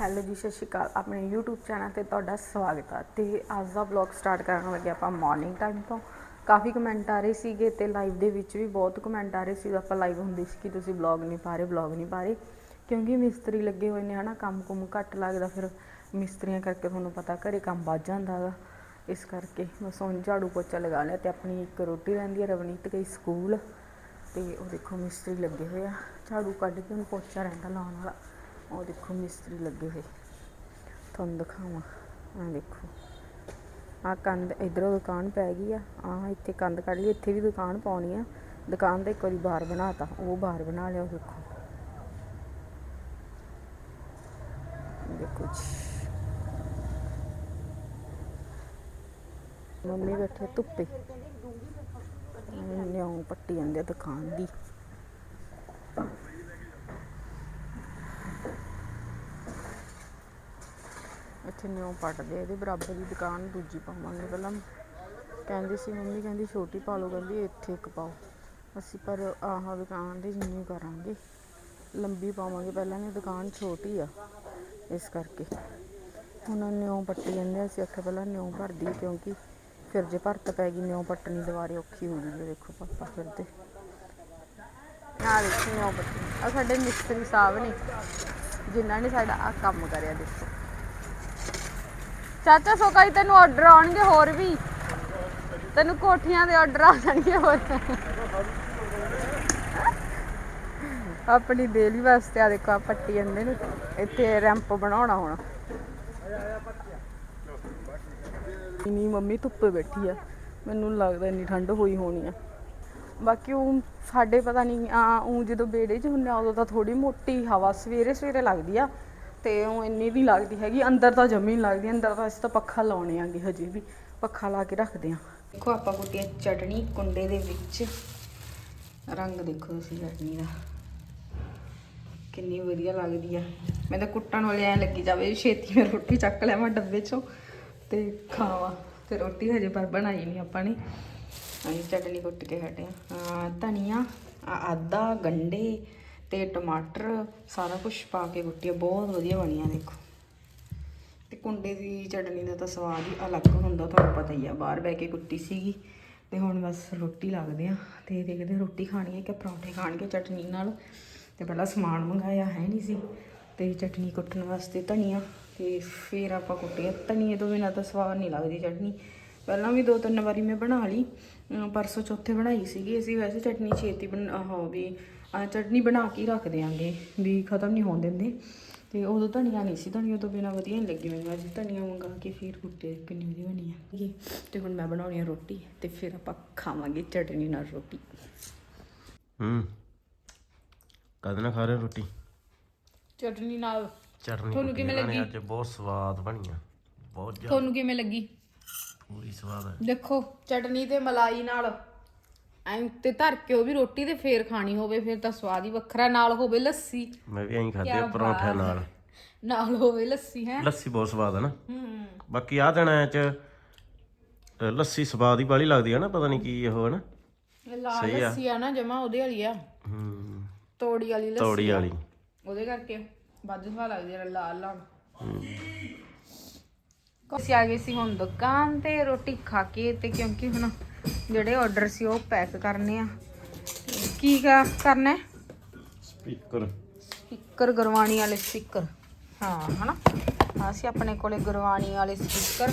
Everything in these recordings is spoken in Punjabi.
ਹੈਲੋ ਜੀ, ਸਤਿ ਸ਼੍ਰੀ ਅਕਾਲ। ਆਪਣੇ YouTube ਚੈਨਲ ਤੇ ਤੁਹਾਡਾ ਸਵਾਗਤ ਹੈ ਤੇ ਅੱਜ ਦਾ ਵਲੌਗ ਸਟਾਰਟ ਕਰਨ ਲੱਗੇ ਆਪਾਂ ਮਾਰਨਿੰਗ ਟਾਈਮ ਤੋਂ। ਕਾਫੀ ਕਮੈਂਟ ਆ ਰਹੇ ਸੀਗੇ ਤੇ ਲਾਈਵ ਦੇ ਵਿੱਚ ਵੀ ਬਹੁਤ ਕਮੈਂਟ ਆ ਰਹੇ ਸੀ। ਆਪਾਂ ਲਾਈਵ ਹੁੰਦੇ ਸੀ ਕਿ ਤੁਸੀਂ ਵਲੌਗ ਨਹੀਂ ਪਾ ਰਹੇ ਵਲੌਗ ਨਹੀਂ ਪਾ ਰਹੇ। ਕਿਉਂਕਿ ਮਿਸਤਰੀ ਲੱਗੇ ਹੋਏ ਨੇ, ਹਨਾ, ਕੰਮ ਕੁਮ ਘੱਟ ਲੱਗਦਾ, ਫਿਰ ਮਿਸਤਰੀਆਂ ਕਰਕੇ ਤੁਹਾਨੂੰ ਪਤਾ ਘਰੇ ਕੰਮ ਵੱਧ ਜਾਂਦਾ ਗਾ। ਇਸ ਕਰਕੇ ਬਸ ਹੁਣ ਝਾੜੂ ਪੋਚਾ ਲਗਾ ਲਿਆ ਤੇ ਆਪਣੀ ਇੱਕ ਰੋਟੀ ਰਹਿੰਦੀ ਹੈ ਰਵਨੀਤ ਗਈ ਸਕੂਲ। ਤੇ ਉਹ ਦੇਖੋ ਮਿਸਤਰੀ ਲੱਗੇ ਹੋਏ ਆ। ਝਾੜੂ ਕੱਢ ਕੇ ਹੁਣ ਪੋਚਾ ਰਹਿੰਦਾ ਲਾਉਣ ਵਾਲਾ। ਉਹ ਦੇਖੋ ਮਿਸਤਰੀ ਲੱਗੇ ਹੋਏ। ਤੁਹਾਨੂੰ ਦਿਖਾਵਾਂ। ਆ ਦੇਖੋ। ਆ ਕੰਧ ਇਧਰੋਂ ਦੁਕਾਨ ਪੈ ਗਈ ਆ। ਆ ਇੱਥੇ ਕੰਧ ਕੱਢ ਲਈ ਇੱਥੇ ਵੀ ਦੁਕਾਨ ਪਾਉਣੀ ਆ। ਦੁਕਾਨ ਦਾ ਇੱਕ ਵਾਰੀ ਬਾਹਰ ਬਣਾਤਾ। ਉਹ ਬਾਹਰ ਬਣਾ ਲਿਆ ਦੇਖੋ। ਦੇਖੋ ਜੀ। ਮੰਮੀ ਬੈਠੇ ਧੁੱਪੇ। ਨਿਉ ਪੱਟੀ ਜਾਂਦੇ ਦੁਕਾਨ ਦੀ। ਇੱਥੇ ਨਿਉ ਪੱਟਦੇ ਇਹਦੇ ਬਰਾਬਰ ਦੀ ਦੁਕਾਨ ਦੂਜੀ ਪਾਵਾਂਗੇ ਪਹਿਲਾਂ। ਕਹਿੰਦੀ ਸੀ, ਮੰਮੀ ਕਹਿੰਦੀ ਛੋਟੀ ਪਾ ਲਓ। ਕਹਿੰਦੀ, ਇੱਥੇ ਇੱਕ ਪਾਓ। ਅਸੀਂ ਪਰ ਆਹ ਦੁਕਾਨ ਦੀ ਜਿੰਨੀ ਕਰਾਂਗੇ, ਲੰਬੀ ਪਾਵਾਂਗੇ। ਪਹਿਲਾਂ ਨੇ ਦੁਕਾਨ ਛੋਟੀ ਆ, ਇਸ ਕਰਕੇ। ਹੁਣ ਨਿਉ ਪੱਟੀ ਜਾਂਦੇ ਅਸੀਂ ਆਖਿਆ ਪਹਿਲਾਂ ਨਿਉ ਭਰਦੀ ਕਿਉਂਕਿ ਫਿਰ ਜੇ ਭਰਤ ਪੈ ਗਈ, ਨਿਉ ਪੱਟਣੀ ਦੁਬਾਰੇ ਔਖੀ ਹੋ ਜੂਗੀ। ਦੇਖੋ ਪਾਪਾ ਫਿਰਦੇ ਆ ਦੇਖੋ ਨਿਉ ਪੱਟੀ। ਆ ਸਾਡੇ ਮਿਸਤਰੀ ਸਾਹਿਬ ਨੇ, ਜਿਨ੍ਹਾਂ ਨੇ ਸਾਡਾ ਆ ਕੰਮ ਕਰਿਆ, ਦੇਖੋ। ਚਾਚਾ ਸੋਕਾਈ ਤੈਨੂੰ ਆਰਡਰ ਆਉਣਗੇ ਹੋਰ ਵੀ। ਤੈਨੂੰ ਕੋਠੀਆਂ ਦੇ ਆਰਡਰ ਆ ਜਾਣਗੇ ਹੋਰ। ਆਪਣੀ ਡੇਲੀ ਵਾਸਤੇ ਆ ਦੇਖੋ ਆ ਪੱਟੀ ਜਾਂਦੇ ਨੇ। ਇੱਥੇ ਰੈਂਪ ਬਣਾਉਣਾ ਹੁਣ। ਇੰਨੀ ਮੰਮੀ ਧੁੱਪੇ ਬੈਠੀ ਆ। ਮੈਨੂੰ ਲੱਗਦਾ ਇੰਨੀ ਠੰਡ ਹੋਈ ਹੋਣੀ ਆ। ਬਾਕੀ ਉਹ ਸਾਡੇ ਪਤਾ ਨਹੀਂ, ਆ, ਉਹ ਜਦੋਂ ਬੇੜੇ 'ਚ ਹੁੰਨੇ ਆ, ਉਦੋਂ ਤਾਂ ਥੋੜੀ ਮੋਟੀ ਹਵਾ ਸਵੇਰੇ ਸਵੇਰੇ ਲੱਗਦੀ ਆ। ਤੇ ਉਹ ਇੰਨੀ ਵੀ ਲੱਗਦੀ ਹੈਗੀ, ਅੰਦਰ ਤਾਂ ਜਮੀ ਨਹੀਂ ਲੱਗਦੀ, ਅੰਦਰ ਤਾਂ ਅਸੀਂ ਤਾਂ ਪੱਖਾ ਲਾਉਣੇ ਆਂਗੇ ਹਜੇ ਵੀ, ਪੱਖਾ ਲਾ ਕੇ ਰੱਖਦੇ ਆ ਦੇਖੋ ਆਪਾਂ ਕੁੱਟੀਆਂ ਚਟਣੀ ਕੁੰਡੇ ਦੇ ਵਿੱਚ। ਰੰਗ ਦੇਖੋ ਤੁਸੀਂ ਚਟਣੀ ਦਾ। ਕਿੰਨੀ ਵਧੀਆ ਲੱਗਦੀ ਆ। ਮੈਂ ਤਾਂ ਕੁੱਟਣ ਵਾਲੇ ਐ ਲੱਗੀ ਜਾਵੇ, ਛੇਤੀ ਮੈਂ ਰੋਟੀ ਚੱਕ ਲਿਆਵਾਂ ਡੱਬੇ ਚੋਂ ਤੇ ਖਾਵਾਂ। ਤੇ ਰੋਟੀ ਹਜੇ ਪਰ ਬਣਾਈ ਨਹੀਂ ਆਪਾਂ ਨੇ। ਅਸੀਂ ਚਟਨੀ ਕੁੱਟ ਕੇ ਹਟੇ ਆ ਧਨੀਆ ਆਦਾ ਗੰਡੇ ਤੇ ਟਮਾਟਰ ਸਾਰਾ ਕੁਝ ਪਾ ਕੇ ਕੁੱਟਿਆ ਬਹੁਤ ਵਧੀਆ ਬਣੀਆਂ, ਦੇਖੋ। ਤੇ ਕੁੰਡੇ ਦੀ ਚਟਨੀ ਦਾ ਤਾਂ ਸਵਾਦ ਹੀ ਅਲੱਗ ਹੁੰਦਾ, ਤੁਹਾਨੂੰ ਪਤਾ ਹੀ ਆ, ਬਾਹਰ ਬੈ ਕੇ ਕੁੱਟੀ ਸੀਗੀ। ਤੇ ਹੁਣ ਬਸ ਰੋਟੀ ਲੱਗਦੇ ਆ, ਤੇ ਦੇਖਦੇ ਰੋਟੀ ਖਾਣੀ ਹੈ ਕਿ ਪਰੌਂਠੇ ਖਾਣਗੇ ਚਟਨੀ ਨਾਲ। ਤੇ ਪਹਿਲਾਂ ਸਮਾਨ ਮੰਗਾਇਆ ਹੈ ਨਹੀਂ ਸੀ, ਤੇ ਚਟਨੀ ਕੁੱਟਣ ਵਾਸਤੇ ਧਨੀਆ, ਤੇ ਫਿਰ ਆਪਾਂ ਕੁੱਟੀਆਂ ਧਨੀਏ ਤੋਂ ਬਿਨਾਂ ਤਾਂ ਸਵਾਦ ਨਹੀਂ ਲੱਗਦੀ ਚਟਨੀ। ਪਹਿਲਾਂ ਵੀ ਦੋ ਤਿੰਨ ਵਾਰੀ ਮੈਂ ਬਣਾ ਲਈ ਪਰਸੋਂ ਚੌਥੇ ਬਣਾਈ ਸੀਗੀ, ਅਸੀਂ ਵੈਸੇ ਚਟਨੀ ਛੇਤੀ ਬਣਾ ਆਹ ਵੀ ਚਟਨੀ ਬਣਾ ਕੇ ਰੱਖ ਦਿਆਂਗੇ ਵੀ ਖਤਮ ਨਹੀਂ ਹੋਣ ਦਿੰਦੇ। ਤੇ ਉਦੋਂ ਧਨੀਆ ਨਹੀਂ ਸੀ ਧਨੀਆ ਤੋਂ ਬਿਨਾਂ ਵਧੀਆ ਨਹੀਂ ਲੱਗੀ ਮੈਨੂੰ ਅੱਜ। ਧਨੀਆ ਮੰਗਾ ਕੇ ਫਿਰ ਕੁੱਟੇ ਕਿੰਨੀ ਵਧੀਆ ਬਣੀ ਆ। ਤੇ ਹੁਣ ਮੈਂ ਬਣਾਉਣੀ ਆ ਰੋਟੀ ਤੇ ਫਿਰ ਆਪਾਂ ਖਾਵਾਂਗੇ ਚਟਨੀ ਨਾਲ ਰੋਟੀ। ਹੂੰ। ਕਦ ਨਾ ਖਾ ਰਹੇ ਰੋਟੀ? ਚਟਨੀ ਨਾਲ। ਚਟਨੀ ਤੁਹਾਨੂੰ ਕਿਵੇਂ ਲੱਗੀ? ਅੱਜ ਬਹੁਤ ਸਵਾਦ ਬਣੀ ਆ। ਬਹੁਤ ਜ਼ਿਆਦਾ। ਤੁਹਾਨੂੰ ਕਿਵੇਂ ਲੱਗੀ? ਪੂਰੀ ਸਵਾਦ ਹੈ ਦੇਖੋ ਚਟਨੀ ਤੇ ਮਲਾਈ ਨਾਲ। ਐਂ ਤੇ ਧਰ ਕੇ ਉਹ ਵੀ ਰੋਟੀ ਤੇ ਫੇਰ ਖਾਣੀ ਹੋਵੇ ਫਿਰ ਤਾਂ ਸਵਾਦ ਹੀ ਵੱਖਰਾ ਨਾਲ ਹੋਵੇ ਲੱਸੀ। ਮੈਂ ਵੀ ਐਂ ਖਾਦੇ ਬਾਤ। ਨਾਲ। ਨਾਲ ਹੋਵੇ ਲੱਸੀ ਹੈ? ਲੱਸੀ ਬਹੁਤ ਸਵਾਦ ਹੈ ਨਾ। ਹੂੰ। ਬਾਕੀ ਆਹ ਦਿਨਾਂ ਚ ਲੱਸੀ ਸਵਾਦ ਹੀ ਬਾਲੀ ਲੱਗਦੀ ਹੈ ਨਾ ਪਤਾ ਨਹੀਂ ਕੀ ਉਹ ਹੈ ਨਾ। ਲਾਲ ਆ। ਲੱਸੀ ਆ ਨਾ ਜਮਾ ਉਹਦੇ ਵਾਲੀ ਆ। ਹੂੰ। ਤੋੜੀ ਵਾਲੀ ਲੱਸੀ ਤੌੜੀ ਆ। ਵਾਲੀ। ਉਹਦੇ ਕਰਕੇ ਵੱਧ ਸਵਾਦ ਲੱਗਦੀ ਆ ਲਾਲ ਲਾਲ ਅਸੀਂ ਆ ਗਏ ਸੀ ਹੁਣ ਦੁਕਾਨ ਤੇ ਰੋਟੀ ਖਾ ਕੇ ਤੇ ਕਿਉਂਕਿ ਹੁਣ ਜਿਹੜੇ ਆਰਡਰ ਸੀ ਉਹ ਪੈਕ ਕਰਨੇ ਆ। ਕੀ ਕਾ- ਕਰਨਾ ਹੈ? ਸਪੀਕਰ ਸਪੀਕਰ ਗੁਰਵਾਣੀ ਵਾਲੇ ਸਪੀਕਰ ਹਾਂ ਹਨਾ? ਆਹ ਸੀ ਆਪਣੇ ਕੋਲੇ ਗੁਰਵਾਣੀ ਵਾਲੇ ਸਪੀਕਰ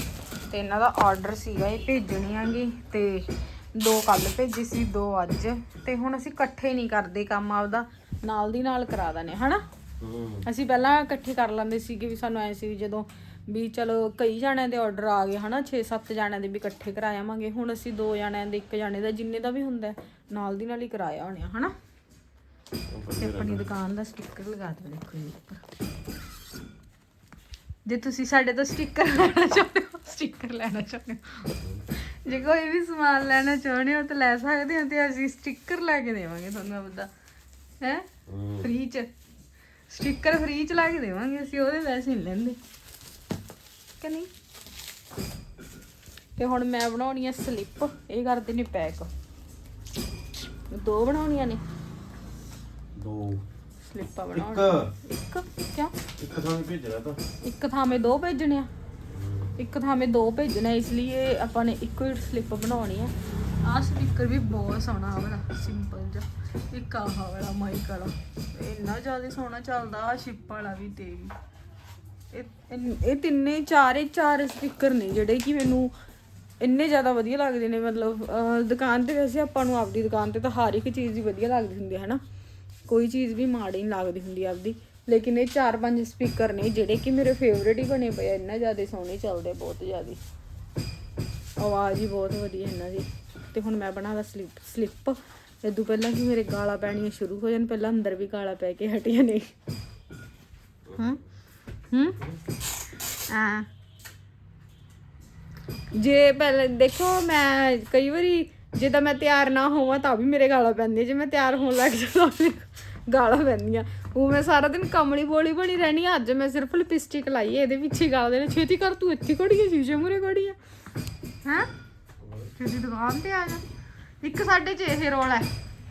ਤੇ ਇਹਨਾਂ ਦਾ ਆਰਡਰ ਸੀਗਾ ਇਹ ਭੇਜਣੀ ਆਂਗੀ ਤੇ ਦੋ ਕੱਲ ਭੇਜੀ ਸੀ ਦੋ ਅੱਜ। ਤੇ ਹੁਣ ਅਸੀਂ ਇਕੱਠੇ ਨਹੀਂ ਕਰਦੇ ਕੰਮ ਆਪਦਾ ਨਾਲ ਦੀ ਨਾਲ ਕਰਾ ਦਨੇ ਹਨਾ? ਹੂੰ। ਅਸੀਂ ਪਹਿਲਾਂ ਇਕੱਠੇ ਕਰ ਲੈਂਦੇ ਸੀਗੇ ਵੀ ਸਾਨੂੰ ਐ ਸੀ ਵੀ ਜਦੋਂ ਵੀ ਚਲੋ ਕਈ ਜਣਿਆਂ ਦੇ ਆਰਡਰ ਆ ਗਏ ਹਨਾ 6-7 ਜਣਿਆਂ ਦੇ ਵੀ ਇਕੱਠੇ ਕਰਾਇਆਵਾਂਗੇ ਹੁਣ ਅਸੀਂ ਦੋ ਜਣਿਆਂ ਦੇ ਇੱਕ ਜਣੇ ਦਾ ਜਿੰਨੇ ਦਾ ਵੀ ਹੁੰਦਾ ਨਾਲ ਦੀ ਨਾਲ ਹੀ ਕਰਾਇਆ ਹੋਣਿਆ ਹਨਾ? ਤੇ ਆਪਣੀ ਦੁਕਾਨ ਦਾ ਸਟicker ਲਗਾ ਦਿਓ ਦੇਖੋ ਜੀ। ਉੱਪਰ ਜੇ ਤੁਸੀਂ ਸਾਡੇ ਤੋਂ ਸਟicker ਲੈਣਾ ਚਾਹੁੰਦੇ ਹੋ ਸਟicker ਲੈਣਾ ਚਾਹੁੰਦੇ ਹੋ। ਜੇ ਕੋਈ ਵੀ ਸਮਾਨ ਲੈਣਾ ਚਾਹੁੰਦੇ ਹੋ ਤਾਂ ਲੈ ਸਕਦੇ ਹੋ ਤੇ ਅਸੀਂ ਸਟicker ਲੈ ਕੇ ਦੇਵਾਂਗੇ ਤੁਹਾਨੂੰ ਆਪਦਾ ਹੈ? ਹੂੰ। ਫ੍ਰੀ ਚ। ਸਟicker ਫ੍ਰੀ ਚ ਲਾ ਕੇ ਦੇਵਾਂਗੇ ਅਸੀਂ ਉਹਦੇ ਪੈਸੇ ਨਹੀਂ ਲੈਂਦੇ। ਕਿ ਨਹੀਂ? ਤੇ ਹੁਣ ਮੈਂ ਬਣਾਉਣੀ ਆ ਸਲਿੱਪ ਇਹ ਕਰਦੇ ਨੇ ਪੈਕ। ਦੋ ਬਣਾਉਣੀਆਂ ਨੇ। ਦੋ। ਸਲਿੱਪਾਂ ਇੱਕ। ਬਣਾਉਣ ਇੱਕ ਕਿਉਂ ਇੱਕ ਥਾਂ ਭੇਜਣਾ ਤਾਂ। ਇੱਕ ਥਾਂ ਮੇ ਦੋ ਭੇਜਣੇ ਆ। ਇੱਕ ਥਾਂ ਮੇ ਦੋ ਭੇਜਣੇ ਇਸ ਲਈ ਆਪਾਂ ਨੇ ਇੱਕੋ ਹੀ ਸਲਿੱਪ ਬਣਾਉਣੀ ਆ। ਆਹ ਸਪੀਕਰ ਵੀ ਬਹੁਤ ਸੋਹਣਾ ਆ ਵਾਲਾ ਸਿੰਪਲ ਜਿਹਾ। ਇੱਕ ਆਹ ਵਾਲਾ ਮਾਈਕ ਵਾਲਾ। ਇੰਨਾ ਜ਼ਿਆਦਾ ਸੋਹਣਾ ਚੱਲਦਾ ਆ ਸ਼ਿਪ ਵਾਲਾ ਵੀ ਤੇ ਵੀ। ਇਹ ਇਹ ਤਿੰਨੇ ਚਾਰੇ ਚਾਰ ਸਪੀਕਰ ਨੇ ਜਿਹੜੇ ਕਿ ਮੈਨੂੰ ਇੰਨੇ ਜ਼ਿਆਦਾ ਵਧੀਆ ਲੱਗਦੇ ਨੇ, ਮਤਲਬ ਦੁਕਾਨ ਤੇ ਵੈਸੇ ਆਪਾਂ ਨੂੰ ਆਪਦੀ ਦੁਕਾਨ ਤੇ ਤਾਂ ਹਰ ਇੱਕ ਚੀਜ਼ ਹੀ ਵਧੀਆ ਲੱਗਦੀ ਹੁੰਦੀ ਹੈ ਨਾ ਕੋਈ ਚੀਜ਼ ਵੀ ਮਾੜੀ ਨਹੀਂ ਲੱਗਦੀ ਹੁੰਦੀ ਆਪਦੀ। ਲੇਕਿਨ ਇਹ ਚਾਰ ਪੰਜ ਸਪੀਕਰ ਨੇ ਜਿਹੜੇ ਕਿ ਮੇਰੇ ਫੇਵਰੇਟ ਹੀ ਬਣੇ ਪਏ ਆ, ਇੰਨਾ ਜ਼ਿਆਦਾ ਸੋਹਣੇ ਚੱਲਦੇ ਬਹੁਤ ਜ਼ਿਆਦਾ। ਆਵਾਜ਼ ਹੀ ਬਹੁਤ ਵਧੀਆ ਇਹਨਾਂ ਦੀ। ਤੇ ਹੁਣ ਮੈਂ ਬਣਾਦਾ ਸਲਿੱਪ ਸਲਿੱਪ ਇਦੋਂ ਪਹਿਲਾਂ ਕਿ ਮੇਰੇ ਗਾਲਾਂ ਪੈਣੀਆਂ ਸ਼ੁਰੂ ਹੋ ਜਾਣ, ਪਹਿਲਾਂ ਅੰਦਰ ਵੀ ਗਾਲਾਂ ਪੈ ਕੇ ਹਟੀਆਂ ਨੇ। ਹੂੰ? ਹੂੰ? ਜੇ ਪਹਿਲੇ ਦੇਖੋ ਮੈਂ ਕਈ ਵਾਰੀ ਜੇ ਤਾਂ ਮੈਂ ਤਿਆਰ ਨਾ ਹੋਵਾਂ ਤਾਂ ਵੀ ਮੇਰੇ ਗਾਲਾਂ ਪੈਂਦੀਆਂ। ਜੇ ਮੈਂ ਤਿਆਰ ਹੋਣ ਲੱਗ ਜਾਵਾਂ ਤਾਂ ਗਾਲਾਂ ਪੈਂਦੀਆਂ। ਉਹ ਮੈਂ ਸਾਰਾ ਦਿਨ ਕਮਲੀ ਬੋਲੀ ਬਣੀ ਰਹਿਣੀ। ਅੱਜ ਮੈਂ ਸਿਰਫ ਲਿਪਸਟਿਕ ਲਾਈ ਹੈ ਇਹਦੇ ਪਿੱਛੇ ਗਾਲਾਂ ਦੇਣੇ। ਛੇਤੀ ਕਰ ਤੂੰ ਇੱਥੇ ਖੜੀ ਹੈ ਸ਼ੀਸ਼ੇ ਮੂਰੇ ਖੜੀ ਹੈ ਹੈਂ? ਛੇਤੀ ਦੁਕਾਨ ਤੇ ਆ ਜਾ। ਇੱਕ ਸਾਡੇ ਚ ਇਹ ਰੋਲ ਹੈ।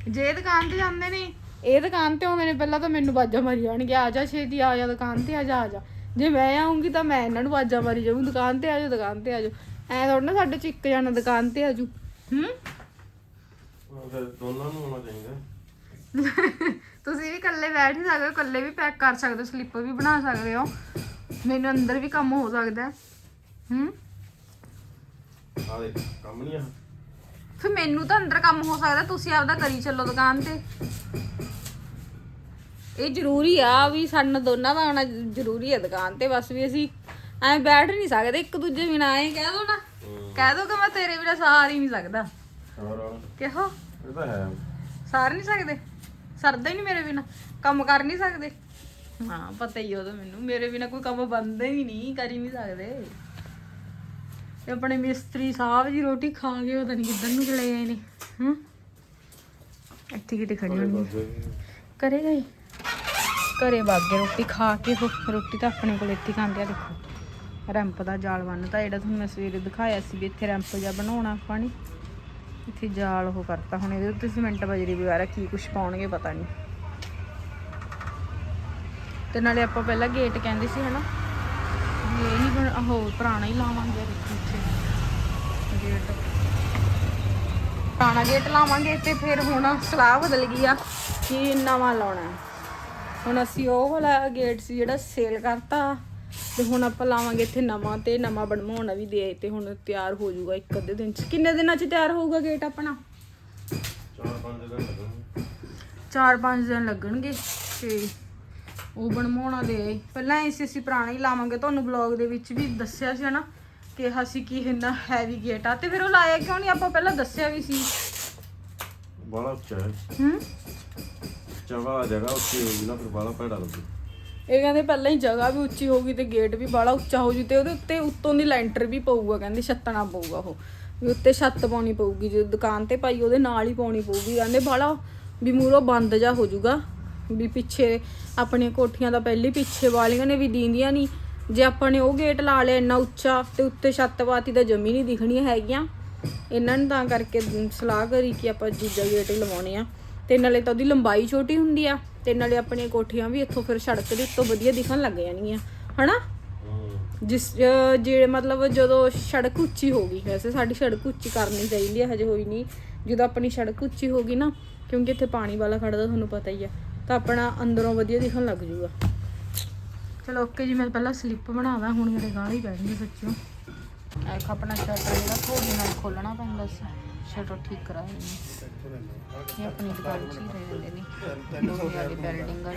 ਜੇ ਦੁਕਾਨ ਤੇ ਜਾਂਦੇ ਨੇ ਇਹ ਦੁਕਾਨ ਤੇ ਆਉਂਦੇ ਨੇ ਪਹਿਲਾਂ ਤਾਂ ਮੈਨੂੰ ਬਾਜਾ ਮਾਰੀ ਜਾਣਗੇ ਆ ਜਾ ਛੇਤੀ ਆ ਜਾ ਦੁਕਾਨ ਤੇ ਆ ਜਾ ਆ ਜਾ। ਜੇ ਮੈਂ ਆਉਂਗੀ ਤਾਂ ਮੈਂ ਇਹਨਾਂ ਨੂੰ ਬਾਜਾ ਮਾਰੀ ਜਾਊਂ ਦੁਕਾਨ ਤੇ ਆ ਜਾ ਦੁਕਾਨ ਤੇ ਆ ਜਾ ਐ ਥੋੜਾ ਨਾ ਸਾਡੇ ਚ ਇੱਕ ਜਣਾ ਦੁਕਾਨ ਤੇ ਆ ਜੂ ਹੂੰ? ਫਿਰ ਦੋਨਾਂ ਨੂੰ ਹੋਣਾ ਚਾਹੀਦਾ। ਤੁਸੀਂ ਵੀ ਇਕੱਲੇ ਬੈਠ ਹੀ ਸਕਦੇ ਇਕੱਲੇ ਵੀ ਪੈਕ ਕਰ ਸਕਦੇ ਹੋ ਸਲਿੱਪ ਵੀ ਬਣਾ ਸਕਦੇ ਹੋ। ਮੈਨੂੰ ਅੰਦਰ ਵੀ ਕੰਮ ਹੋ ਸਕਦਾ। ਹੈ? ਹੂੰ ਆ ਦੇ ਕੰਮ ਨਹੀਂ ਆ। ਫਿਰ ਮੈਨੂੰ ਤਾਂ ਅੰਦਰ ਕੰਮ ਹੋ ਸਕਦਾ ਤੁਸੀਂ ਆਪਦਾ ਕਰੀ ਚੱਲੋ ਦੁਕਾਨ ਤੇ। ਇਹ ਜ਼ਰੂਰੀ ਆ ਵੀ ਸਾਨੂੰ ਦੋਨਾਂ ਦਾ ਆਉਣਾ ਜ਼ਰੂਰੀ ਹੈ ਦੁਕਾਨ ਤੇ ਬਸ ਵੀ ਅਸੀਂ ਐਂ ਬੈਠ ਨਹੀਂ ਸਕਦੇ ਇੱਕ ਦੂਜੇ ਬਿਨਾਂ ਐਂ ਕਹਿ ਦੋ ਨਾ। ਕਹਿ ਦੋ ਕਿ ਮੈਂ ਤੇਰੇ ਬਿਨਾਂ ਸਾਰ ਹੀ ਨਹੀਂ ਸਕਦਾ। ਹੋਰ? ਕਿਹੋ? ਇਹ ਤਾਂ ਹੈ। ਸਾਰ ਨਹੀਂ ਸਕਦੇ? ਸਰਦਾ ਹੀ ਨਹੀਂ ਮੇਰੇ ਬਿਨਾਂ? ਕੰਮ ਕਰ ਨਹੀਂ ਸਕਦੇ? ਹਾਂ ਪਤਾ ਹੀ ਉਹਦਾ ਮੈਨੂੰ। ਮੇਰੇ ਬਿਨਾਂ ਕੋਈ ਕੰਮ ਬੰਦਾ ਹੀ ਨਹੀਂ ਕਰ ਹੀ ਨਹੀਂ ਸਕਦੇ। ਤੇ ਆਪਣੇ ਮਿਸਤਰੀ ਸਾਹਿਬ ਜੀ ਰੋਟੀ ਖਾ ਕੇ ਪਤਾ ਨਹੀਂ ਕਿੱਧਰ ਨੂੰ ਚਲੇ ਗਏ ਨੇ ਹੂੰ? ਇੱਥੇ ਕਿਤੇ ਖੜੀ ਹੋਣੀ ਕਰੇ ਗਏ? ਘਰੇ ਬਾਗੇ ਰੋਟੀ ਖਾ ਕੇ ਰੋਟੀ ਤਾਂ ਆਪਣੇ ਕੋਲ ਇੱਥੇ ਖਾਂਦੇ ਆ, ਦੇਖੋ। ਰੈਂਪ ਦਾ ਜਾਲ ਬੰਨਤਾ ਜਿਹੜਾ ਤੁਹਾਨੂੰ ਮੈਂ ਸਵੇਰੇ ਦਿਖਾਇਆ ਸੀ ਵੀ ਇੱਥੇ ਰੈਂਪ ਜਿਹਾ ਬਣਾਉਣਾ ਆਪਾਂ ਨੇ। ਇੱਥੇ ਜਾਲ ਉਹ ਕਰਤਾ, ਹੁਣ ਇਹਦੇ ਉੱਤੇ ਸੀਮੈਂਟ ਬਜਰੀ ਵਗੈਰਾ ਕੀ ਕੁਝ ਪਾਉਣਗੇ ਪਤਾ ਨਹੀਂ। ਤੇ ਨਾਲੇ ਆਪਾਂ ਪਹਿਲਾਂ ਗੇਟ ਕਹਿੰਦੇ ਸੀ, ਹਨਾ? ਇਹ ਹੀ ਬਣ- ਉਹ ਪੁਰਾਣਾ ਹੀ ਲਾਵਾਂਗੇ ਦੇਖੋ ਇੱਥੇ। ਗੇਟ। ਪੁਰਾਣਾ ਗੇਟ ਲਾਵਾਂਗੇ ਤੇ ਫਿਰ ਹੁਣ ਸਲਾਹ ਬਦਲ ਗਈ ਆ ਕਿ ਨਵਾਂ ਲਾਉਣਾ। ਹੁਣ ਅਸੀਂ ਉਹ ਵਾਲਾ ਗੇਟ ਸੀ ਜਿਹੜਾ ਸੇਲ ਕਰਤਾ ਤੇ ਹੁਣ ਆਪਾਂ ਲਾਵਾਂਗੇ ਇੱਥੇ ਨਵਾਂ ਤੇ ਨਵਾਂ ਬਣਵਾਉਣਾ ਵੀ ਦੇ ਤੇ ਹੁਣ ਤਿਆਰ ਹੋ ਜਾਊਗਾ ਇੱਕ ਅੱਧੇ ਦਿਨ ਚ। ਕਿੰਨੇ ਦਿਨਾਂ ਚ ਤਿਆਰ ਹੋਊਗਾ ਗੇਟ ਆਪਣਾ? ਚਾਰ ਪੰਜ ਦਿਨ ਲੱਗਣਗੇ। 4-5 ਦਿਨ ਲੱਗਣਗੇ ਤੇ ਉਹ ਬਣਵਾਉਣਾ ਦੇ। ਪਹਿਲਾਂ ਐਸੀ ਅਸੀਂ ਪੁਰਾਣਾ ਹੀ ਲਾਵਾਂਗੇ। ਤੁਹਾਨੂੰ ਬਲੌਗ ਦੇ ਵਿੱਚ ਵੀ ਦੱਸਿਆ ਸੀ ਹਨਾ ਕਿ ਅਸੀਂ ਕੀ ਇੰਨਾ ਹੈਵੀ ਗੇਟ ਆ। ਤੇ ਫਿਰ ਉਹ ਲਾਇਆ ਕਿਉਂ ਨਹੀਂ ਆਪਾਂ ਪਹਿਲਾਂ ਦੱਸਿਆ ਵੀ ਸੀ। ਬਾਲਾ ਉੱਚਾ ਹੈ। ਹੂੰ? ਚਵਾ ਜਗ੍ਹਾ ਉੱਚੀ ਹੋਊਗੀ ਨਾ, ਫਿਰ ਬਾਲਾ ਭੈੜਾ ਲੱਗੂ। ਇਹ ਕਹਿੰਦੇ ਪਹਿਲਾਂ ਹੀ ਜਗ੍ਹਾ ਵੀ ਉੱਚੀ ਹੋਊਗੀ ਤੇ ਗੇਟ ਵੀ ਬਾਹਲਾ ਉੱਚਾ ਹੋ ਜੂ, ਤੇ ਉਹਦੇ ਉੱਤੇ ਉੱਤੋਂ ਦੀ ਲੈਂਟਰ ਵੀ ਪਊਗਾ, ਕਹਿੰਦੇ ਛੱਤਣਾ ਪਊਗਾ ਉਹ। ਵੀ ਉੱਤੇ ਛੱਤ ਪਾਉਣੀ ਪਊਗੀ ਜਦੋਂ ਦੁਕਾਨ ਤੇ ਪਾਈ ਉਹਦੇ ਨਾਲ ਹੀ ਪਾਉਣੀ ਪਊਗੀ, ਕਹਿੰਦੇ ਬਾਹਲਾ ਵੀ ਮੂਰੋਂ ਬੰਦ ਜਾ ਹੋ ਜਾਊਗਾ ਵੀ ਪਿੱਛੇ ਆਪਣੀਆਂ ਕੋਠੀਆਂ ਦਾ ਪਹਿਲੀ ਪਿੱਛੇ ਵਾਲੀਆਂ ਨੇ ਵੀ ਦੀਂਦੀਆਂ ਨਹੀਂ ਜੇ ਆਪਾਂ ਨੇ ਉਹ ਗੇਟ ਲਾ ਲਿਆ ਇੰਨਾ ਉੱਚਾ, ਤੇ ਉੱਤੇ ਛੱਤ ਪਾਤੀ ਤਾਂ ਜਮੀ ਨਹੀਂ ਦਿਖਣੀਆਂ ਹੈਗੀਆਂ। ਇਹਨਾਂ ਨੇ ਤਾਂ ਕਰਕੇ ਸਲਾਹ ਕਰੀ ਕਿ ਆਪਾਂ ਦੂਜਾ ਗੇਟ ਹੀ ਲਵਾਉਣੇ ਆ। ਤੇ ਨਾਲੇ ਤਾਂ ਉਹਦੀ ਲੰਬਾਈ ਛੋਟੀ ਹੁੰਦੀ ਆ ਤੇ ਨਾਲੇ ਆਪਣੀਆਂ ਕੋਠੀਆਂ ਵੀ ਇੱਥੋਂ ਫਿਰ ਸੜਕ ਦੇ ਉੱਤੋਂ ਵਧੀਆ ਦਿਖਣ ਲੱਗ ਜਾਣਗੀਆਂ ਹਨਾ? ਜਿਸ ਜਿਹੜੇ ਮਤਲਬ ਜਦੋਂ ਸੜਕ ਉੱਚੀ ਹੋ ਗਈ ਵੈਸੇ ਸਾਡੀ ਸੜਕ ਉੱਚੀ ਕਰਨੀ ਚਾਹੀਦੀ ਹੈ ਹਜੇ ਹੋਈ ਨਹੀਂ। ਜਦੋਂ ਆਪਣੀ ਸੜਕ ਉੱਚੀ ਹੋ ਗਈ ਨਾ ਕਿਉਂਕਿ ਇੱਥੇ ਪਾਣੀ ਵਾਲਾ ਖੜਦਾ ਤੁਹਾਨੂੰ ਪਤਾ ਹੀ ਆ ਤਾਂ ਆਪਣਾ ਅੰਦਰੋਂ ਵਧੀਆ ਦਿਖਣ ਲੱਗ ਜੂਗਾ। ਚਲੋ ਓਕੇ ਜੀ ਮੈਂ ਪਹਿਲਾਂ ਸਲਿੱਪ ਬਣਾਵਾਂ ਹੁਣ ਮੇਰੇ ਗਾਲ ਹੀ ਪੈਣਗੇ ਇੱਕ ਆਪਣਾ ਸ਼ਟਰ ਜਿਹੜਾ ਥੋੜੀ ਨਾਲ ਖੋਲਣਾ ਪੈਂਦਾ ਸੀ। ਸ਼ਟਰ ਠੀਕ ਕਰਾ ਦਿੰਦੇ ਇਹ ਆਪਣੀ ਦੁਕਾਨ 'ਚ ਹੀ ਰਹਿ ਜਾਂਦੇ ਨੇ ਲੋਹੇ ਵਾਲੀ ਬਿਲਡਿੰਗ ਆ।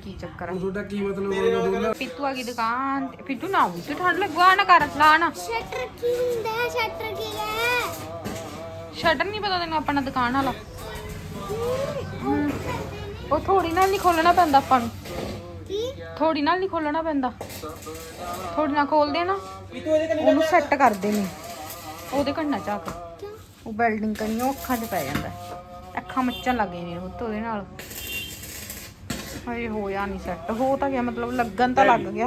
ਕੀ ਪਿੱਤੂ ਗਈ ਦੁਕਾਨ ਪਿੱਤੂ ਨਾ ਤੇ ਠੰਡ ਲੱਗਵਾ ਨਾ ਕਰ ਲਾ ਨਾ। ਸ਼ਟਰ ਕੀ ਹੁੰਦਾ? ਹੈ ਸ਼ਟਰ ਕੀ ਹੈ? ਸ਼ਟਰ ਨਹੀਂ ਪਤਾ ਤੈਨੂੰ ਆਪਣਾ ਦੁਕਾਨ ਵਾਲਾ। ਉਹ ਥੋੜੀ ਨਾਲ ਨਹੀਂ ਖੋਲਣਾ ਪੈਂਦਾ ਆਪਾਂ ਨੂੰ। ਥੋੜੀ ਨਾਲ ਨਹੀਂ ਖੋਲਣਾ ਪੈਂਦਾ। ਥੋੜੀ ਨਾਲ ਖੋਲਦੇ ਆ ਨਾ ਉਹਨੂੰ ਸੈੱਟ ਕਰਦੇ ਨੇ ਉਹਦੇ ਕੰਨਾ ਝਾਕ ਉਹ ਬਿਲਡਿੰਗ ਕਨੀ ਉਹ ਅੱਖਾਂ 'ਚ ਪੈ ਜਾਂਦਾ। ਅੱਖਾਂ ਮੱਚਣ ਲੱਗ ਜਾਂਦੀਆਂ ਉਹ ਤੋਂ ਉਹਦੇ ਨਾਲ। ਹਜੇ ਹੋਇਆ ਨਹੀਂ ਸੈੱਟ ਹੋ ਤਾਂ ਗਿਆ ਮਤਲਬ ਲੱਗਣ ਤਾਂ ਲੱਗ ਗਿਆ।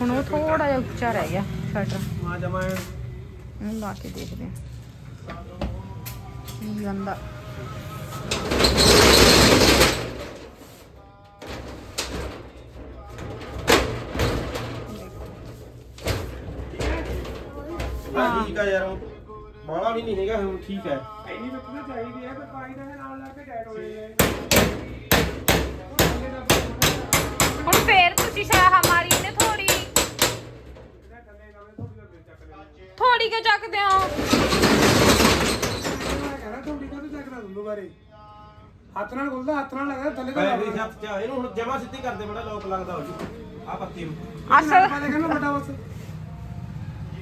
ਹੁਣ ਉਹ ਥੋੜਾ ਜਿਹਾ ਉੱਚਾ ਰਹਿ ਗਿਆ ਸ਼ਟਰ ਆ ਜਮਾ ਲਾ ਕੇ ਦੇਖਦੇ ਆ। ਕੀ ਗੰਦਾ। ਠੀਕ ਆ ਯਾਰ ਬਾਲਾ ਵੀ ਨਹੀਂ ਹੈਗਾ ਹੁਣ ਠੀਕ ਹੈ। ਇੰਨੀ ਬੱਤੀ ਤਾਂ ਚਾਹੀਦੀ ਹੈ ਪਰ ਪਾਣੀ ਦਾ ਨਾਲ ਲਾ ਕੇ ਟੈਟ ਹੋਏ ਹੁਣ ਫੇਰ ਤੁਸੀਂ ਸ਼ਾਹ ਮਾਰੀ ਨੇ ਥੋੜੀ ਥੋੜੀ ਕਿਉਂ ਚੱਕਦੇ ਹੋ? ਕਹਿੰਦਾ ਚੱਕਦਾ ਦੂੰਦੋ ਬਾਰੇ? ਹੱਥ ਨਾਲ ਖੁੱਲਦਾ ਹੱਥ ਨਾਲ ਲਗਾ ਥੱਲੇ ਤੋਂ ਵੀ ਹੱਥ ਚ ਇਹਨੂੰ ਹੁਣ ਜਮਾ ਸਿੱਧੀ ਕਰਦੇ ਬੜਾ ਲੋਕ ਲੱਗਦਾ ਹੋ ਜੀ ਆ ਪੱਤੀ ਨੂੰ। ਅਸਲ ਦੇਖਣ ਵੱਡਾ ਬਸ।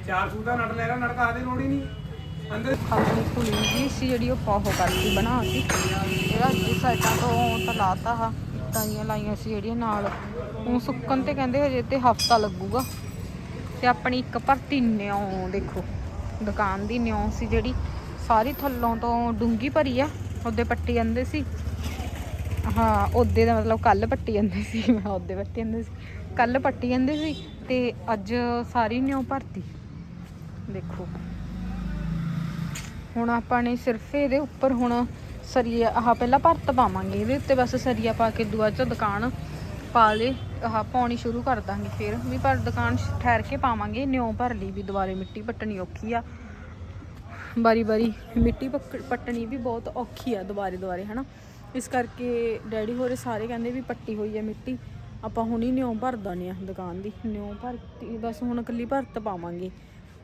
ਚਾਰ ਸੂਦਾ ਨਟ ਲੈ ਲਾ ਨਟਕਾ ਦੇ ਲੋੜ ਹੀ ਨਹੀਂ। ਅੰਦਰ ਆਪਣੀ ਕੁੜੀ ਜੀ ਸੀ ਜਿਹੜੀ ਉਹ ਪਾਹੋ ਕਰਤੀ ਬਣਾਤੀ ਇਹਦਾ ਇਸ ਸਾਈਡਾਂ ਤੋਂ ਤਾਂ ਲਾਤਾ ਹਾ, ਟਾਈਆਂ ਲਾਈਆਂ ਸੀ ਜਿਹੜੀਆਂ ਨਾਲ। ਉਹ ਸੁੱਕਣ ਤੇ ਕਹਿੰਦੇ ਹਜੇ ਤੇ ਹਫਤਾ ਲੱਗੂਗਾ। ਤੇ ਆਪਣੀ ਇੱਕ ਭਰਤੀ ਨਿਉ, ਦੇਖੋ, ਦੁਕਾਨ ਦੀ ਨਿਉ ਸੀ ਜਿਹੜੀ। ਸਾਰੀ ਥੱਲੋਂ ਤੋਂ ਡੂੰਗੀ ਭਰੀ ਆ, ਉਹਦੇ ਪੱਟੀ ਜਾਂਦੇ ਸੀ। ਹਾਂ, ਉਹਦੇ ਦਾ ਮਤਲਬ ਕੱਲ ਪੱਟੀ ਜਾਂਦੇ ਸੀ, ਮੈਂ ਉਹਦੇ ਪੱਟੀ ਜਾਂਦੇ ਸੀ। ਕੱਲ ਪੱਟੀ ਜਾਂਦੇ ਸੀ ਤੇ ਅੱਜ ਸਾਰੀ ਨਿਉ ਭਰਤੀ। ਦੇਖੋ। ਹੁਣ ਆਪਾਂ ਨੇ ਸਿਰਫ ਇਹਦੇ ਉੱਪਰ ਹੁਣ ਸਰੀਆ ਆਹ ਪਹਿਲਾਂ ਭਰਤ ਪਾਵਾਂਗੇ, ਇਹਦੇ ਉੱਤੇ ਬਸ ਸਰੀਆ ਪਾ ਕੇ ਦੁਆ ਚ ਦੁਕਾਨ ਪਾ ਲੇ, ਆਹ ਪਾਉਣੀ ਸ਼ੁਰੂ ਕਰ ਦਾਂਗੇ ਫਿਰ। ਵੀ ਪਰ ਦੁਕਾਨ ਠਹਿਰ ਕੇ ਪਾਵਾਂਗੇ, ਨਿਉ ਭਰ ਲਈ ਵੀ ਦੁਬਾਰੇ, ਮਿੱਟੀ ਪੱਟਣੀ ਔਖੀ ਆ। ਬਾਰੀ ਬਾਰੀ ਮਿੱਟੀ ਪੱਕ- ਪੱਟਣੀ ਵੀ ਬਹੁਤ ਔਖੀ ਆ ਦੁਬਾਰੇ ਦੁਬਾਰੇ, ਹਨਾ। ਇਸ ਕਰਕੇ ਡੈਡੀ ਹੋਰੇ ਸਾਰੇ ਕਹਿੰਦੇ ਵੀ ਪੱਟੀ ਹੋਈ ਆ ਮਿੱਟੀ, ਆਪਾਂ ਹੁਣੀ ਨਿਉ ਭਰ ਦਾਨੇ ਆ ਦੁਕਾਨ ਦੀ। ਨਿਉ ਭਰਤੀ, ਬਸ ਹੁਣ ਇਕੱਲੀ ਭਰਤ ਪਾਵਾਂਗੇ।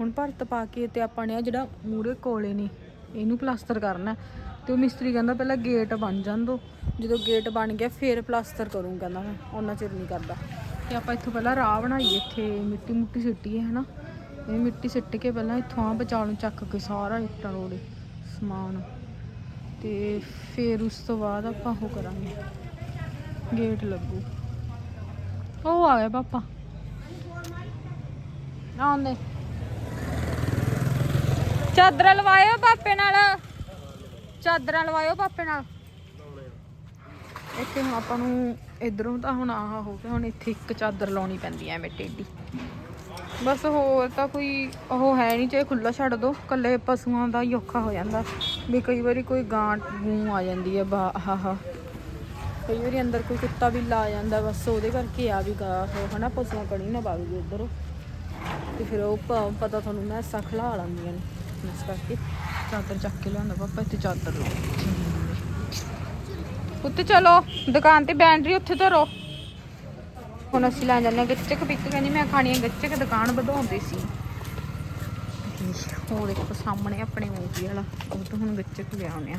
ਹੁਣ ਭਰਤ ਪਾ ਕੇ ਤੇ ਆਪਾਂ ਨੇ ਆ ਜਿਹੜਾ ਮੂਰੇ ਕੋਲੇ ਨੇ, ਇਹਨੂੰ ਪਲਾਸਟਰ ਕਰਨਾ ਤੇ ਉਹ ਮਿਸਤਰੀ ਕਹਿੰਦਾ ਪਹਿਲਾਂ ਗੇਟ ਬਣ ਜਾਣ ਦੋ। ਜਦੋਂ ਗੇਟ ਬਣ ਗਿਆ, ਫਿਰ ਪਲਾਸਟਰ ਕਰੂੰ ਕਹਿੰਦਾ ਮੈਂ ਉਹਨਾਂ ਚਿਰ ਨਹੀਂ ਕਰਦਾ। ਤੇ ਆਪਾਂ ਇੱਥੋਂ ਪਹਿਲਾਂ ਰਾਹ ਬਣਾਈਏ, ਇੱਥੇ ਮਿੱਟੀ ਮੁੱਟੀ ਸਿੱਟੀਏ ਹਨਾ? ਇਹ ਮਿੱਟੀ ਸਿੱਟ ਕੇ ਪਹਿਲਾਂ ਇੱਥੋਂ ਆ ਬਚਾਉ ਨੂੰ ਚੱਕ ਕੇ ਸਾਰਾ ਇੱਟਾਂ ਰੋੜੇ, ਸਮਾਨ। ਤੇ ਫਿਰ ਉਸ ਤੋਂ ਬਾਅਦ ਆਪਾਂ ਉਹ ਕਰਾਂਗੇ। ਗੇਟ ਲੱਗੂ। ਉਹ ਆ ਗਿਆ ਪਾਪਾ। ਆਉਂਦੇ। ਚਾਦਰਾਂ ਲਵਾਇਓ ਪਾਪੇ ਨਾਲ। ਚਾਦਰਾਂ ਲਵਾਇਓ ਪਾਪੇ ਨਾਲ। ਇੱਥੇ ਹੁਣ ਆਪਾਂ ਨੂੰ ਇਧਰੋਂ ਤਾਂ ਹੁਣ ਆਹ ਹੋ ਗਿਆ, ਹੁਣ ਇੱਥੇ ਇੱਕ ਚਾਦਰ ਲਾਉਣੀ ਪੈਂਦੀ ਐ ਐਵੇਂ ਟੇਢੀ। ਬਸ ਹੋਰ ਤਾਂ ਕੋਈ ਉਹ ਹੈ ਨਹੀਂ ਚਾਹੇ ਖੁੱਲਾ ਛੱਡ ਦੋ ਕੱਲੇ ਪਸ਼ੂਆਂ ਦਾ ਹੀ ਔਖਾ ਹੋ ਜਾਂਦਾ। ਵੀ ਕਈ ਵਾਰੀ ਕੋਈ ਗਾਂ ਗੂੰ ਆ ਜਾਂਦੀ ਹੈ ਬਾ ਆਹ ਕਈ ਵਾਰੀ ਅੰਦਰ ਕੋਈ ਕੁੱਤਾ ਵੀ ਲਾ ਜਾਂਦਾ, ਬਸ ਉਹਦੇ ਕਰਕੇ ਆ ਵੀ ਗਾ ਉਹ ਹਨਾ, ਪਸ਼ੂਆਂ ਕਣੀ ਨਾ ਵਗ ਗਈ ਉਧਰ। ਤੇ ਫਿਰ ਉਹ ਪਤਾ ਤੁਹਾਨੂੰ ਮੈਂ ਖਲਾ ਲਾਂਦੀਆਂ ਨੇ। ਇਸ ਕਰਕੇ ਚਾਦਰ ਚੱਕ ਕੇ ਲਿਆਉਂਦਾ ਪਾਪਾ ਇੱਥੇ ਚਾਦਰ ਲਾਓ ਉੱਤੇ ਚਲੋ ਦੁਕਾਨ ਤੇ ਬੈਟਰੀ ਉੱਥੇ ਧਰੋ ਹੁਣ ਅਸੀਂ ਲੈ ਜਾਂਦੇ ਗੱਚਕ ਪਿੱਕ ਕਹਿੰਦੀ ਮੈਂ ਖਾਣੀ ਹੈ ਗੱਚਕ ਦੁਕਾਨ ਵਧਾਉਂਦੇ ਸੀ ਉਹ ਦੇਖੋ ਸਾਹਮਣੇ ਆਪਣੇ ਮੂਵੀ ਵਾਲਾ ਉਹ ਤੋਂ ਹੁਣ ਗੱਚਕ ਲਿਆਉਂਦੇ ਆ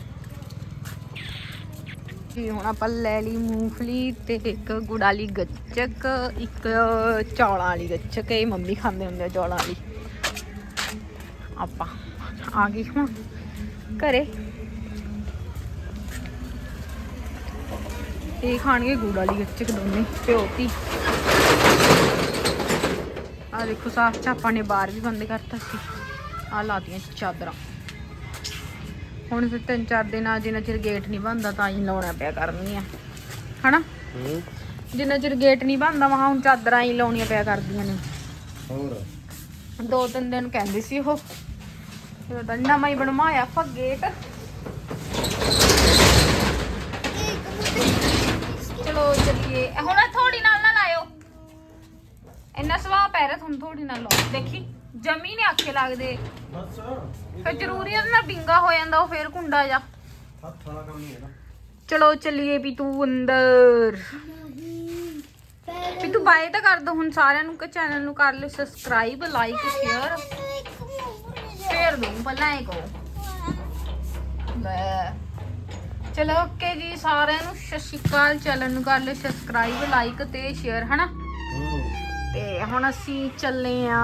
ਜੀ ਹੁਣ ਆਪਾਂ ਲੈ ਲਈ ਮੂੰਗਫਲੀ ਤੇ ਇੱਕ ਗੁੜ ਵਾਲੀ ਗੱਚਕ ਇੱਕ ਚੌਲਾਂ ਵਾਲੀ ਗੱਚਕ ਇਹ ਮੰਮੀ ਖਾਂਦੇ ਹੁੰਦੇ ਆ ਚੌਲਾਂ ਵਾਲੀ ਆਪਾਂ ਆ ਗਈ ਹੁਣ। ਘਰੇ। ਇਹ ਖਾਣਗੇ ਗੁੜ ਵਾਲੀ ਗੱਚਕ ਦੋਨੇ ਪਿਓ ਧੀ ਆ ਦੇਖੋ ਸਾਫ਼ ਚਾਪਾਂ ਨੇ ਬਾਹਰ ਵੀ ਬੰਦ ਕਰਤਾ ਸੀ ਆ ਲਾਤੀਆਂ ਚਾਦਰਾਂ। ਹੁਣ ਫਿਰ ਤਿੰਨ ਚਾਰ ਦਿਨ ਆ ਜਿੰਨਾ ਚਿਰ ਗੇਟ ਨਹੀਂ ਬੰਦਾ ਤਾਂ ਹੀ ਲਾਉਣਾ ਪਿਆ ਕਰਨੀਆਂ। ਹਨਾ? ਜਿੰਨਾ ਚਿਰ ਗੇਟ ਨਹੀਂ ਬੰਦਾ ਵਾਂ ਹੁਣ ਚਾਦਰਾਂ ਹੀ ਲਾਉਣੀਆਂ ਪਿਆ ਕਰਦੀਆਂ ਨੇ। ਹੋਰ? ਦੋ ਤਿੰਨ ਦਿਨ ਕਹਿੰਦੇ ਸੀ ਉਹ। ਨਵਾਂ ਹੀ ਬਣਵਾਇਆ ਆਪਾਂ ਗੇਟ ਚਲੋ ਚੱਲੀਏ। ਹੁਣ ਥੋੜੀ ਨਾਲ ਨਾ ਲਾਇਓ। ਇੰਨਾ ਸਵਾਹ ਪੈ ਰਿਹਾ ਤੁਹਾਨੂੰ ਥੋੜੀ ਨਾਲ ਲਾਓ ਦੇਖੀ ਜਮੀ ਨੇ ਆਖੇ ਲੱਗਦੇ। ਬਸ ਫਿਰ ਜ਼ਰੂਰੀ ਉਹਦੇ ਨਾਲ ਬਿੰਗਾ ਹੋ ਜਾਂਦਾ ਉਹ ਫੇਰ ਕੁੰਡਾ ਜਾ। ਹੱਥ ਵਾਲਾ ਕੰਮ ਨਹੀਂ ਹੈਗਾ। ਚਲੋ ਚੱਲੀਏ ਵੀ ਤੂੰ ਅੰਦਰ। ਵੀ ਤੂੰ ਬਾਏ ਤਾਂ ਕਰ ਦੋ ਹੁਣ ਸਾਰਿਆਂ ਨੂੰ ਕਿ ਚੈਨਲ ਨੂੰ ਕਰ ਲਿਓ ਸਬਸਕ੍ਰਾਈਬ ਲਾਈਕ ਸ਼ੇਅਰ ਸ਼ੇਅਰ ਦੂੰ ਪਹਿਲਾਂ ਇਹ ਕਹੋ। ਲੈ। ਚਲੋ ਓਕੇ ਜੀ ਸਾਰਿਆਂ ਨੂੰ ਸਤਿ ਸ਼੍ਰੀ ਅਕਾਲ। ਚੈਨਲ ਨੂੰ ਕਰ ਲਿਓ ਸਬਸਕ੍ਰਾਈਬ ਲਾਈਕ ਤੇ ਸ਼ੇਅਰ ਹਨਾ? ਤੇ ਹੁਣ ਅਸੀਂ ਚੱਲੇ ਆ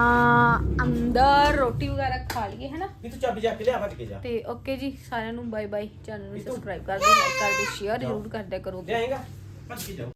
ਅੰਦਰ ਰੋਟੀ ਵਗੈਰਾ ਖਾ ਲਈਏ ਹਨਾ? ਵੀ ਤੂੰ ਚਾਬੀ ਚੱਕ ਕੇ ਲਿਆ ਭੱਜ ਕੇ ਜਾ। ਤੇ ਓਕੇ ਜੀ ਸਾਰਿਆਂ ਨੂੰ ਬਾਏ ਬਾਏ ਚੈਨਲ ਨੂੰ ਸਬਸਕ੍ਰਾਈਬ ਕਰ ਦਿਓ ਲਾਈਕ ਕਰ ਦਿਓ ਸ਼ੇਅਰ ਜ਼ਰੂਰ ਕਰਦਿਆ ਕਰੋ। ਲਿਆਏਗਾ? ਭੱਜ ਕੇ ਜਾਓ।